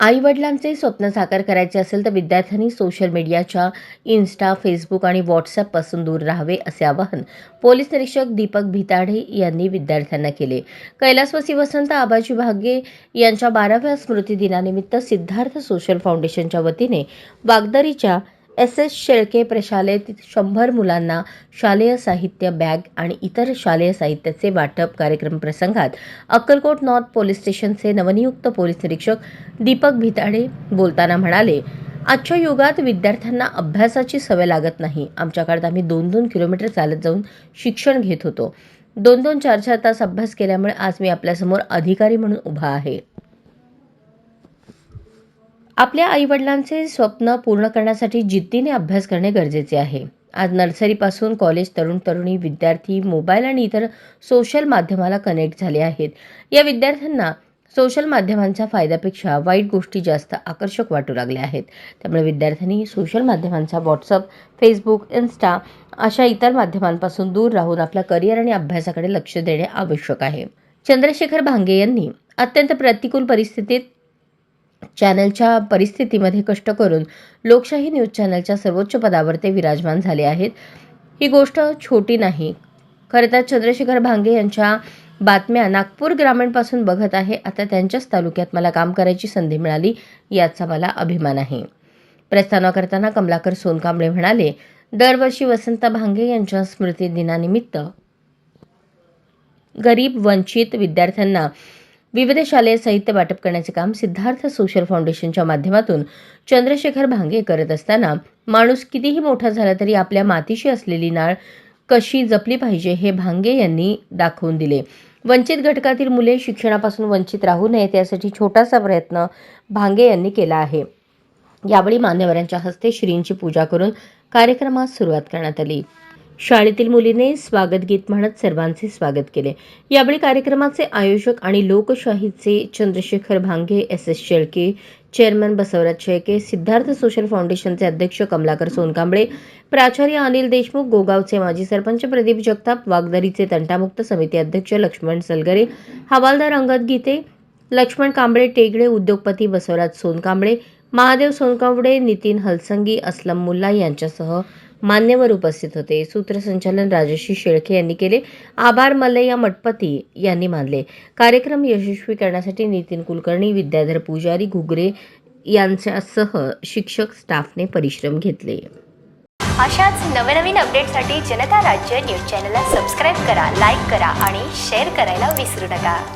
आईवडिलांचे स्वप्न साकार करायचे असेल तर विद्यार्थ्यांनी सोशल मीडियाच्या इन्स्टा फेसबुक आणि व्हॉट्सॲपपासून दूर राहावे असे आवाहन पोलीस निरीक्षक दीपक भिताडे यांनी विद्यार्थ्यांना केले. कैलासवासी वसंत आबाजी भागे यांच्या बाराव्या स्मृतिदिनानिमित्त सिद्धार्थ सोशल फाउंडेशनच्या वतीने वागदरीच्या एस एस शेळके प्रशालेत शंभर मुलांना शालेय साहित्य बॅग आणि इतर शालेय साहित्याचे वाटप कार्यक्रम प्रसंगात अक्कलकोट नॉर्थ पोलीस स्टेशनचे नवनियुक्त पोलीस निरीक्षक दीपक भिताडे बोलताना म्हणाले आजच्या युगात विद्यार्थ्यांना अभ्यासाची सवय लागत नाही. आमच्या काळात आम्ही दोन दोन किलोमीटर चालत जाऊन शिक्षण घेत होतो. दोन दोन चार चार तास अभ्यास केल्यामुळे आज मी आपल्यासमोर अधिकारी म्हणून उभा आहे. आपल्या आईवडिलांचे स्वप्न पूर्ण करण्यासाठी जिद्दीने अभ्यास करणे गरजेचे आहे. आज नर्सरीपासून कॉलेज तरुण तरुणी विद्यार्थी मोबाईल आणि इतर सोशल माध्यमाला कनेक्ट झाले आहेत. या विद्यार्थ्यांना सोशल माध्यमांच्या फायद्यापेक्षा वाईट गोष्टी जास्त आकर्षक वाटू लागल्या आहेत. त्यामुळे विद्यार्थ्यांनी सोशल माध्यमांचा व्हॉट्सअप फेसबुक इन्स्टा अशा इतर माध्यमांपासून दूर राहून आपल्या करिअर आणि अभ्यासाकडे लक्ष देणे आवश्यक आहे. चंद्रशेखर भांगे यांनी अत्यंत प्रतिकूल परिस्थितीत चॅनलच्या परिस्थितीमध्ये कष्ट करून लोकशाही न्यूज चॅनलच्या सर्वोच्च पदावर ते विराजमान झाले आहेत. ही गोष्ट छोटी नाही. खरं तर चंद्रशेखर भांगे यांच्या बातम्या नागपूर ग्रामीणपासून बघत आहे. आता त्यांच्याच तालुक्यात मला काम करायची संधी मिळाली याचा मला अभिमान आहे. प्रस्थाना करताना कमलाकर सोनकांबळे म्हणाले दरवर्षी वसंत भांगे यांच्या स्मृतिदिनानिमित्त गरीब वंचित विद्यार्थ्यांना विविध शालेय साहित्य वाटप करण्याचे काम सिद्धार्थ सोशल फाउंडेशनच्या माध्यमातून चंद्रशेखर भांगे करत असताना माणूस कितीही मोठा झाला तरी आपल्या मातीशी असलेली नाळ कशी जपली पाहिजे हे भांगे यांनी दाखवून दिले. वंचित घटकातील मुले शिक्षणापासून वंचित राहू नयेत यासाठी छोटासा प्रयत्न भांगे यांनी केला आहे. यावेळी मान्यवरांच्या हस्ते श्रींची पूजा करून कार्यक्रमास सुरुवात करण्यात आली. शाळेतील मुलीने स्वागत गीत म्हणत सर्वांचे स्वागत केले. यावेळी कार्यक्रमाचे आयोजक आणि लोकशाहीचे Chandrashekhar Bhange S S Shelke chairman Basavaraj Shelke Siddharth social फाउंडेशनचे अध्यक्ष कमलाकर सोनकांबळे प्राचार्य अनिल देशमुख गोगावचे माजी सरपंच प्रदीप जगताप वागदरीचे तंटामुक्त समिती अध्यक्ष लक्ष्मण सलगरे हवालदार अंगद गीते लक्ष्मण कांबळे टेगडे उद्योगपती बसवराज सोनकांबळे महादेव सोनकावडे नितीन हलसंगी असलम मुल्ला यांच्यासह मान्यवर उपस्थित होते. सूत्रसंचालन राजश्री शेळके यांनी केले. आभार मल्लय्या मठपती यांनी मानले. कार्यक्रम यशस्वी करण्यासाठी नितीन कुलकर्णी विद्याधर पुजारी घुगरे यांच्यासह शिक्षक स्टाफने परिश्रम घेतले. अशाच नवनवीन अपडेटसाठी जनता राज्य न्यूज चॅनलला सबस्क्राईब करा लाईक करा आणि शेअर करायला विसरू नका.